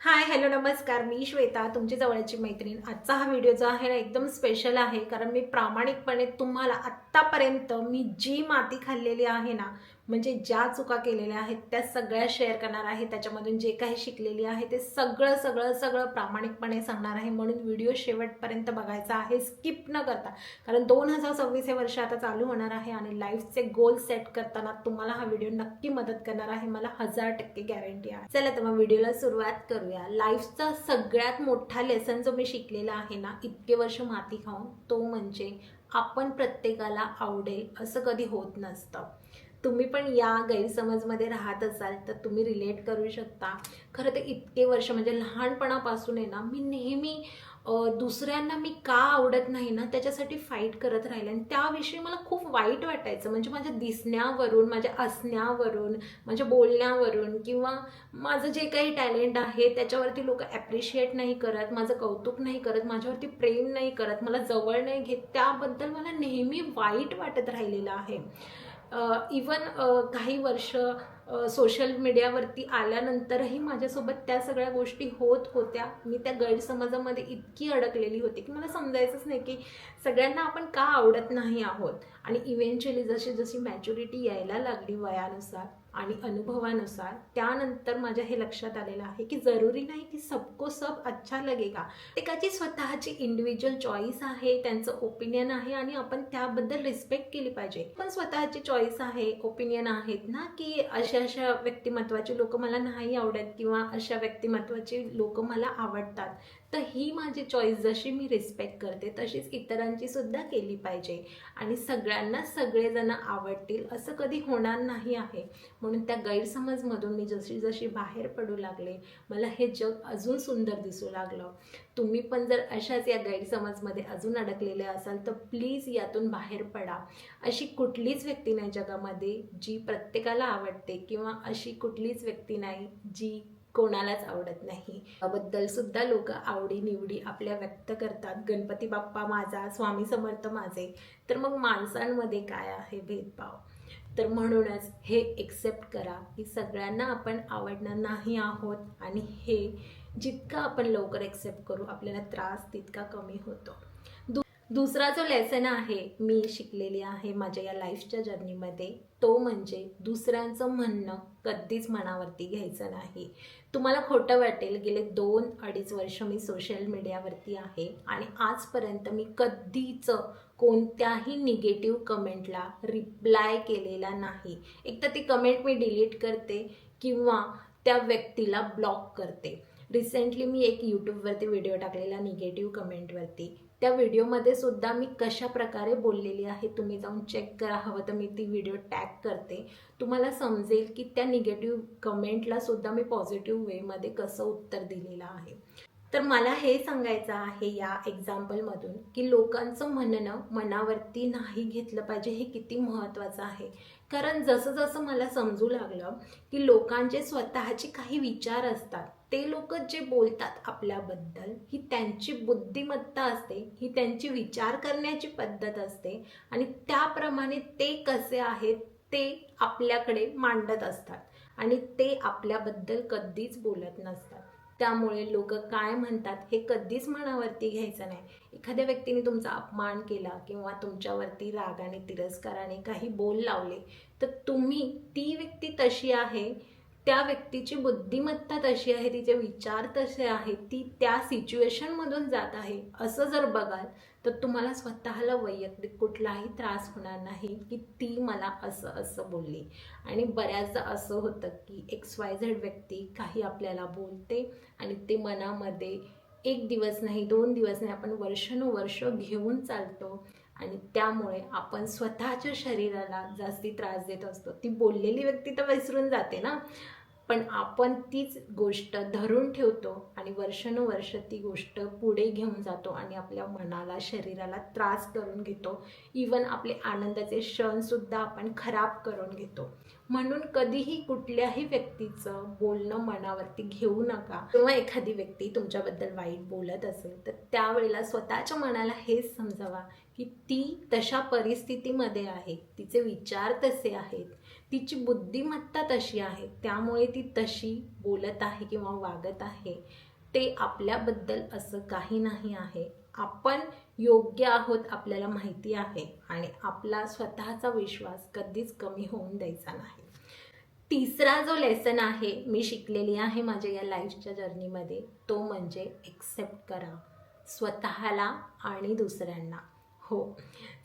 Hi hello नमस्कार. मी श्वेता तुमची जवळची मैत्रीण. आजचा हा व्हिडिओ जो आहे ना एकदम स्पेशल आहे. कारण मी प्रामाणिकपणे तुम्हाला आत्तापर्यंत मी जी माती खाल्लेली आहे ना म्हणजे ज्या चुका केलेल्या आहेत त्या सगळ्या शेअर करणार आहे. त्याच्यामधून जे काही शिकलेली आहे ते सगळं सगळं सगळं प्रामाणिकपणे सांगणार आहे. म्हणून व्हिडिओ शेवटपर्यंत बघायचा आहे. स्किप न करता. कारण दोन हजार सव्वीस हे वर्ष आता चालू होणार आहे आणि लाईफचे गोल सेट करताना तुम्हाला हा व्हिडिओ नक्की मदत करणार आहे. मला हजार टक्के गॅरंटी आहे. चला तर मग व्हिडिओला सुरुवात करूया. लाईफचा सगळ्यात मोठा लेसन जो मी शिकलेला आहे ना इतके वर्ष माती खाऊन तो म्हणजे आपण प्रत्येकाला आवडेल असं कधी होत नसतं. तुम्ही पण या गैरसमजमध्ये राहत असाल तर तुम्ही रिलेट करू शकता. खरं तर इतके वर्ष म्हणजे लहानपणापासून आहे ना मी नेहमी दुसऱ्यांना मी का आवडत नाही ना त्याच्यासाठी फाईट करत राहिले. आणि त्याविषयी मला खूप वाईट वाटायचं. म्हणजे माझ्या दिसण्यावरून माझ्या असण्यावरून माझ्या बोलण्यावरून किंवा माझं जे काही टॅलेंट आहे त्याच्यावरती लोक ॲप्रिशिएट नाही करत माझं कौतुक नाही करत माझ्यावरती प्रेम नाही करत मला जवळ नाही घेत त्याबद्दल मला नेहमी वाईट वाटत राहिलेलं आहे. इवन काही वर्ष सोशल मीडियावरती आल्यानंतरही माझ्यासोबत त्या सगळ्या गोष्टी होत होत्या. मी त्या गैरसमजामध्ये इतकी अडकलेली होती की मला समजायचंच नाही की सगळ्यांना आपण का आवडत नाही आहोत? आणि इव्हेंच्युअली जशी जशी मॅच्युरिटी यायला लागली वयानुसार आणि अनुभवानुसार त्यानंतर माझ्या हे लक्षात आलेलं आहे की जरुरी नाही की सबको सब अच्छा लगेगा. एकाची स्वतःची इंडिव्हिज्युअल चॉईस आहे त्यांचं ओपिनियन आहे आणि आपण त्याबद्दल रिस्पेक्ट केली पाहिजे. पण स्वतःची चॉईस आहे ओपिनियन आहेत ना की अशा अशा व्यक्तिमत्वाची लोक मला नाही आवडत किंवा अशा व्यक्तिमत्वाची लोक मला आवडतात. तर ही माझी चॉईस जशी मी रिस्पेक्ट करते तशीच इतरांची सुद्धा केली पाहिजे. आणि सगळ्यांना सगळेजण आवडतील असं कधी होणार नाही आहे. म्हणून त्या गैरसमजमधून मी जशी जशी बाहेर पडू लागले मला हे जग अजून सुंदर दिसू लागलं. तुम्ही पण जर अशाच या गैरसमजमध्ये अजून अडकलेले असाल तर प्लीज यातून बाहेर पडा. अशी कुठलीच व्यक्ती नाही जगामध्ये जी प्रत्येकाला आवडते किंवा अशी कुठलीच व्यक्ती नाही जी कोणालाच आवडत नाही. त्याबद्दल सुद्धा लोक आवडी निवडी आपल्या व्यक्त करतात. गणपती बाप्पा माझा स्वामी समर्थ माझे. तर मग माणसांमध्ये काय आहे भेदभाव? तर म्हणूनच हे एक्सेप्ट करा की सगळ्यांना आपण आवडणार नाही आहोत आणि हे जितकं आपण लवकर एक्सेप्ट करू आपल्याला त्रास तितका कमी होतो. दुसरा जो लेसन आहे मी शिकलेली आहे माझ्या या लाईफच्या जर्नीमध्ये तो म्हणजे दुसऱ्यांचं म्हणणं कधीच मनावरती घ्यायचं नाही. तुम्हाला खोटं वाटेल गेले दोन अडीच वर्ष मी सोशल मीडियावरती आहे आणि आजपर्यंत मी कधीच कोणत्याही निगेटिव्ह कमेंटला रिप्लाय केलेला नाही. एक तर ती कमेंट मी डिलीट करते किंवा त्या व्यक्तीला ब्लॉक करते. रिसेंटली मी एक यूट्यूबवरती व्हिडिओ टाकलेला निगेटिव्ह कमेंटवरती त्या व्हिडिओमध्ये सुद्धा मी कशा प्रकारे बोललेली आहे तुम्ही जाऊन चेक करा हवं तर मी ती व्हिडिओ टॅग करते. तुम्हाला समजेल की त्या निगेटिव्ह कमेंटला सुद्धा मी पॉझिटिव्ह वेमध्ये कसं उत्तर दिलेलं आहे. तर मला हे सांगायचं आहे या एक्झाम्पलमधून की लोकांचं म्हणणं मनावरती नाही घेतलं पाहिजे हे किती महत्त्वाचं आहे. कारण जसं जसं मला समजू लागलं की लोकांचे स्वतःचे काही विचार असतात ते लोक जे बोलतात आपल्याबद्दल ही त्यांची बुद्धिमत्ता असते ही त्यांची विचार करण्याची पद्धत असते आणि त्याप्रमाणे ते कसे आहेत ते आपल्याकडे मांडत असतात आणि ते आपल्याबद्दल कधीच बोलत नसतात. त्यामुळे लोक काय म्हणतात हे कधीच मनावरती घ्यायचं नाही. एखाद्या व्यक्तीने तुमचा अपमान केला किंवा तुमच्यावरती रागाने तिरस्काराने काही बोल लावले तर तुम्ही ती व्यक्ती तशी आहे त्या व्यक्तीची बुद्धिमत्ता तशी आहे तिचे विचार तसे आहेत ती त्या सिच्युएशनमधून जात आहे. असं जर बघाल तर तुम्हाला स्वतःला वैयक्तिक कुठलाही त्रास होणार नाही की ती मला असं असं बोलली. आणि बऱ्याचदा असं होतं की एक्स वाय झेड व्यक्ती काही आपल्याला बोलते आणि ते मनामध्ये एक दिवस नाही दोन दिवस नाही आपण वर्षानुवर्ष घेऊन चालतो आणि त्यामुळे आपण स्वतःच्या शरीराला जास्ती त्रास देत असतो. ती बोललेली व्यक्ती तर विसरून जाते ना. पण आपण तीच गोष्ट धरून ठेवतो आणि वर्षानुवर्ष ती गोष्ट पुढे घेऊन जातो आणि आपल्या मनाला शरीराला त्रास करून घेतो. इवन आपले आनंदाचे क्षणसुद्धा आपण खराब करून घेतो. म्हणून कधीही कुठल्याही व्यक्तीचं बोलणं मनावरती घेऊ नका. किंवा एखादी व्यक्ती तुमच्याबद्दल वाईट बोलत असेल तर त्यावेळेला स्वतःच्या मनाला हेच समजावा की ती तशा परिस्थितीमध्ये आहे. तिचे विचार तसे आहेत. तिची बुद्धिमत्ता तशी आहे त्यामुळे ती तशी बोलत आहे किंवा वागत आहे ते आपल्याबद्दल असं काही नाही आहे. आपण योग्य आहोत आपल्याला माहिती आहे आणि आपला स्वतःचा विश्वास कधीच कमी होऊन द्यायचा नाही. तिसरा जो लेसन आहे मी शिकलेली आहे माझ्या या लाईफच्या जर्नीमध्ये तो म्हणजे एक्सेप्ट करा. स्वतःला आणि दुसऱ्यांना. हो.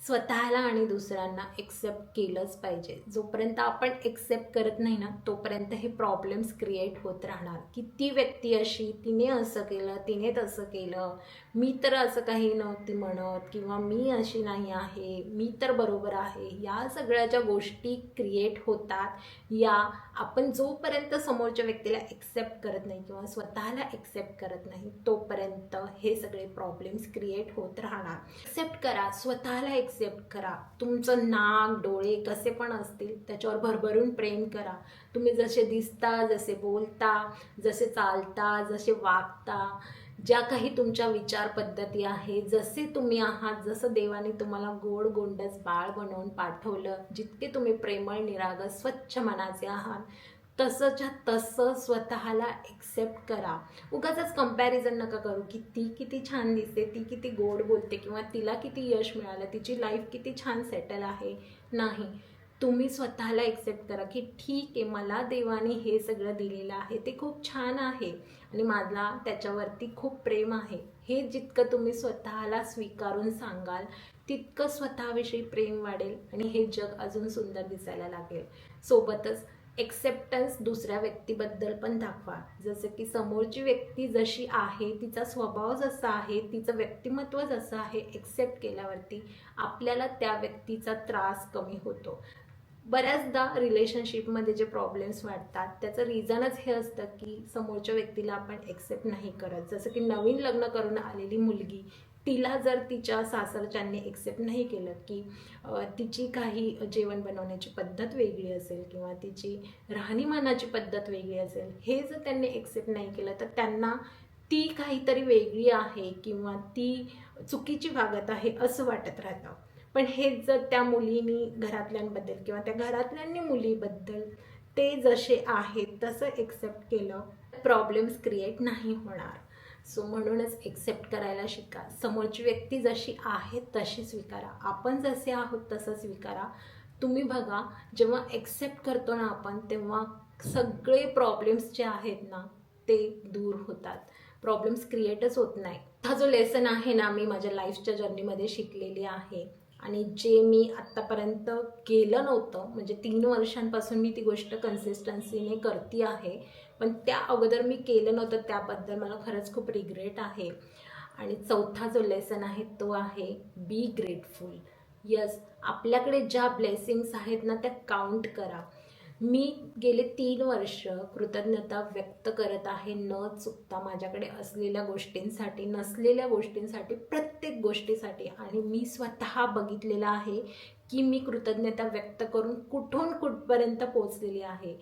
स्वतःला आणि दुसऱ्यांना एक्सेप्ट केलंच पाहिजे. जोपर्यंत आपण एक्सेप्ट करत नाही ना तोपर्यंत हे प्रॉब्लेम्स क्रिएट होत राहणार. की ती व्यक्ती अशी तिने असं केलं तिने तसं केलं मी तर असं काही नव्हती म्हणत किंवा मी अशी नाही आहे मी तर बरोबर आहे या सगळ्या ज्या गोष्टी क्रिएट होतात या आपण जोपर्यंत समोरच्या व्यक्तीला एक्सेप्ट करत नाही किंवा स्वतःला एक्सेप्ट करत नाही तोपर्यंत हे सगळे प्रॉब्लेम्स क्रिएट होत राहणार. एक्सेप्ट करा स्वतःला एक्सेप्ट करा. तुमचं नाक डोळे कसे पण असतील त्याच्यावर भरभरून प्रेम करा. तुम्ही जसे दिसता जसे बोलता जसे चालता जसे वागता ज्या काही तुमच्या विचार पद्धती आहे जसे तुम्ही आहात जसं देवाने तुम्हाला गोड गोंडस बाळ बनवून पाठवलं जितके तुम्ही प्रेमळ निरागस स्वच्छ मनाचे आहात तसंच्या तसं स्वतःला एक्सेप्ट करा. उगाच कंपॅरिझन नका करू की ती किती छान दिसते ती किती गोड बोलते किंवा तिला किती यश मिळालं तिची लाईफ किती छान सेटल आहे. नाही. तुम्ही स्वतःला एक्सेप्ट करा की ठीक आहे मला देवाने हे सगळं दिलेलं आहे ते खूप छान आहे आणि मला त्याच्यावरती खूप प्रेम आहे. हे जितकं तुम्ही स्वतःला स्वीकारून सांगाल तितकं स्वतःविषयी प्रेम वाढेल आणि हे जग अजून सुंदर दिसायला लागेल. सोबतच एक्सेप्टन्स दुसऱ्या व्यक्तीबद्दल पण दाखवा. जसं की समोरची व्यक्ती जशी आहे तिचा स्वभाव जसा आहे तिचं व्यक्तिमत्व जसं आहे एक्सेप्ट केल्यावरती आपल्याला त्या व्यक्तीचा त्रास कमी होतो. बऱ्याचदा रिलेशनशिपमध्ये जे प्रॉब्लेम्स वाटतात त्याचं रिझनच हे असतं की समोरच्या व्यक्तीला आपण एक्सेप्ट नाही करत. जसं की नवीन लग्न करून आलेली मुलगी तिला जर तिच्या सासरच्यांनी एक्सेप्ट नाही केलं की तिची काही जेवण बनवण्याची पद्धत वेगळी असेल किंवा तिची राहणीमानाची पद्धत वेगळी असेल हे जर त्यांनी एक्सेप्ट नाही केलं तर त्यांना ती काहीतरी वेगळी आहे किंवा ती चुकीची वागत आहे असं वाटत राहतं. पण हेच जर त्या मुलीनी घरातल्यांबद्दल किंवा त्या घरातल्यांनी मुलीबद्दल ते जसे आहेत तसं एक्सेप्ट केलं प्रॉब्लेम्स क्रिएट नाही होणार. सो म्हणूनच एक्सेप्ट करायला शिका. समोरची व्यक्ती जशी आहे तशी स्वीकारा. आपण जसे आहोत तसं स्वीकारा. तुम्ही बघा जेव्हा एक्सेप्ट करतो ना आपण तेव्हा सगळे प्रॉब्लेम्स जे आहेत ना ते दूर होतात. प्रॉब्लेम्स क्रिएटच होत नाही. हा जो लेसन आहे ना मी माझ्या लाईफच्या जर्नीमध्ये शिकलेली आहे. आणि जे मी आत्तापर्यंत केलं नव्हतं म्हणजे तीन वर्षांपासून मी ती गोष्ट कन्सिस्टन्सीने करते आहे पण त्या अगोदर मी केलं नव्हतं त्याबद्दल मला खरंच खूप रिग्रेट आहे. आणि चौथा जो लेसन आहे तो आहे बी ग्रेटफुल यस आपल्याकडे ज्या ब्लेसिंग्स आहेत ना त्या काउंट करा. मी गेले तीन वर्ष कृतज्ञता व्यक्त करत आहे न चुकता माझ्याकडे असलेल्या गोष्टींसाठी नसलेल्या गोष्टींसाठी प्रत्येक गोष्टीसाठी. आणि मी स्वतः बघितलेलं आहे की मी कृतज्ञता व्यक्त करून कुठून कुठपर्यंत पोचलेली आहे?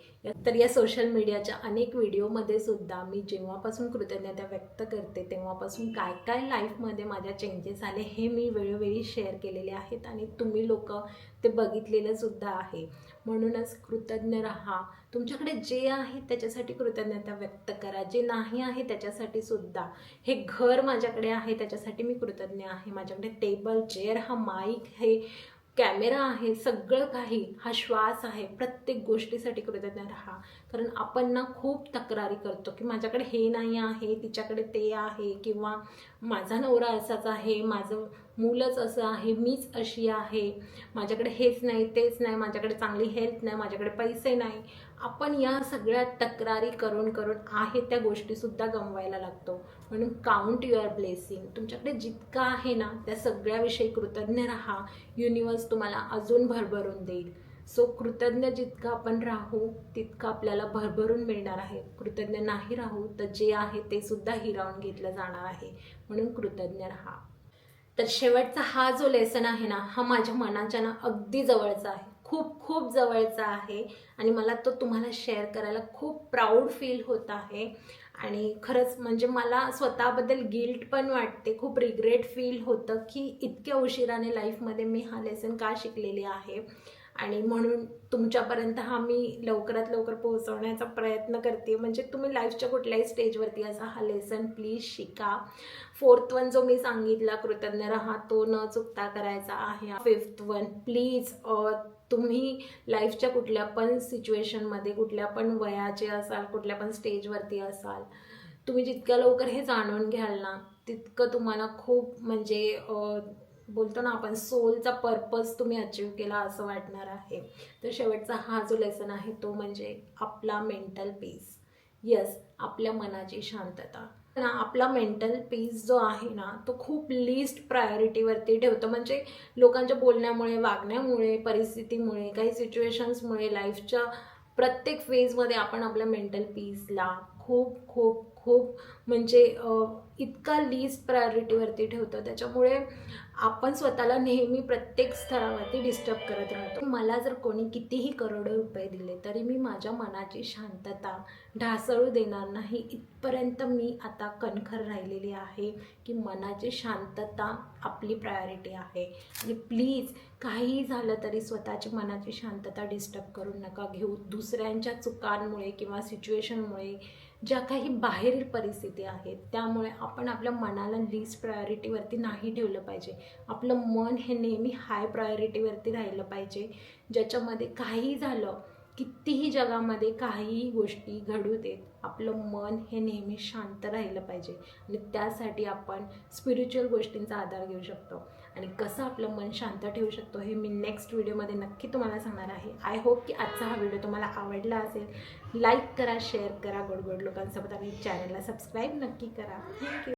तर या सोशल मीडियाच्या अनेक व्हिडिओमध्ये सुद्धा मी जेव्हापासून कृतज्ञता व्यक्त करते तेव्हापासून काय काय लाईफमध्ये माझ्या चेंजेस आले हे मी वेळोवेळी शेअर केलेले आहेत आणि तुम्ही लोक ते बघितलेलं सुद्धा आहे. म्हणूनच कृतज्ञ राहा. तुमच्याकडे जे आहे त्याच्यासाठी कृतज्ञता व्यक्त करा. जे नाही आहे त्याच्यासाठी सुद्धा. हे घर माझ्याकडे आहे त्याच्यासाठी मी कृतज्ञ आहे. माझ्याकडे टेबल चेअर हा माईक हे कॅमेरा आहे सगळं काही हा श्वास आहे प्रत्येक गोष्टीसाठी कृतज्ञ राहा. कारण आपण ना खूप तक्रारी करतो की माझ्याकडे हे नाही आहे तिच्याकडे ते आहे किंवा माझा नवरा असाच आहे माझं मुलंच असं आहे मीच अशी आहे माझ्याकडे हेच नाही तेच नाही माझ्याकडे चांगली हेल्थ नाही माझ्याकडे पैसे नाही. आपण या सगळ्या तक्रारी करून करून आहे त्या गोष्टीसुद्धा गमवायला लागतो. म्हणून काउंट युअर ब्लेसिंग तुमच्याकडे जितकं आहे ना त्या सगळ्याविषयी कृतज्ञ राहा. युनिवर्स तुम्हाला अजून भरभरून देईल. सो कृतज्ञ जितकं आपण राहू तितकं आपल्याला भरभरून मिळणार आहे. कृतज्ञ नाही राहू तर जे आहे ते सुद्धा हिरावून घेतलं जाणार आहे. म्हणून कृतज्ञ राहा. तर शेवटचा हा जो लेसन आहे ना हा माझ्या मनाच्या ना अगदी जवळचा आहे. खूप खूप जवळचा आहे. आणि मला तो तुम्हाला शेअर करायला खूप प्राऊड फील होत आहे. आणि खरंच म्हणजे मला स्वतःबद्दल गिल्ट पण वाटते. खूप रिग्रेट फील होतं की इतक्या उशिराने लाईफमध्ये मी हा लेसन का शिकलेली आहे? आणि म्हणून तुमच्यापर्यंत हा मी लवकरात लवकर पोहोचवण्याचा प्रयत्न करते. म्हणजे तुम्ही लाईफच्या कुठल्याही स्टेजवरती असा हा लेसन प्लीज शिका. फोर्थ वन जो मी सांगितला कृतज्ञ राहा तो न चुकता करायचा आहे. फिफ्थ वन प्लीज तुम्ही लाईफच्या कुठल्या पण सिच्युएशनमध्ये कुठल्या पण वयाचे असाल कुठल्या पण स्टेजवरती असाल तुम्ही जितक्या लवकर हे जाणून घ्याल ना तितकं तुम्हाला खूप म्हणजे बोलतो ना आपण सोलचा पर्पज तुम्ही अचीव केला असं वाटणार आहे. तर शेवटचा हा जो लेसन आहे तो म्हणजे आपला मेंटल पीस यस आपल्या मनाची शांतता. ना आपला मेंटल पीस जो आहे ना तो खूप लिस्ट प्रायोरिटीवरती ठेवतो. म्हणजे लोकांच्या बोलण्यामुळे वागण्यामुळे परिस्थितीमुळे काही सिच्युएशन्समुळे लाईफच्या प्रत्येक फेजमध्ये आपण आपल्या मेंटल पीसला खूप खूप खूप म्हणजे इतका लिस्ट प्रायोरिटीवरती ठेवतो. त्याच्यामुळे आपण स्वतःला नेहमी प्रत्येक स्तरावरती डिस्टर्ब करत राहतो. मला जर कोणी कितीही करोडो रुपये दिले तरी मी माझ्या मनाची शांतता ढासळू देणार नाही. इथपर्यंत मी आता कणखर राहिलेली आहे की मनाची शांतता आपली प्रायोरिटी आहे. आणि प्लीज काहीही झालं तरी स्वतःची मनाची शांतता डिस्टर्ब करू नका. घेऊ दुसऱ्यांच्या चुकांमुळे किंवा सिच्युएशनमुळे ज्या काही बाहेरील परिस्थिती आहेत त्यामुळे आपण आपल्या मनाला लिस्ट प्रायोरिटीवरती नाही ठेवलं पाहिजे. आपलं मन हे नेहमी हाय प्रायोरिटीवरती राहिलं पाहिजे. ज्याच्यामध्ये काही झालं कितीही जगामध्ये काहीही गोष्टी घडू देत आपलं मन हे नेहमी शांत राहिलं पाहिजे. आणि त्यासाठी आपण स्पिरिच्युअल गोष्टींचा आधार घेऊ शकतो. आणि कसं आपलं मन शांत ठेवू शकतो हे मी नेक्स्ट व्हिडिओमध्ये नक्की तुम्हाला सांगणार आहे. आय होप की आजचा हा व्हिडिओ तुम्हाला आवडला असेल. लाईक करा शेअर करा गोडगोड लोकांसोबत आणि चॅनलला सबस्क्राईब नक्की करा. थँक्यू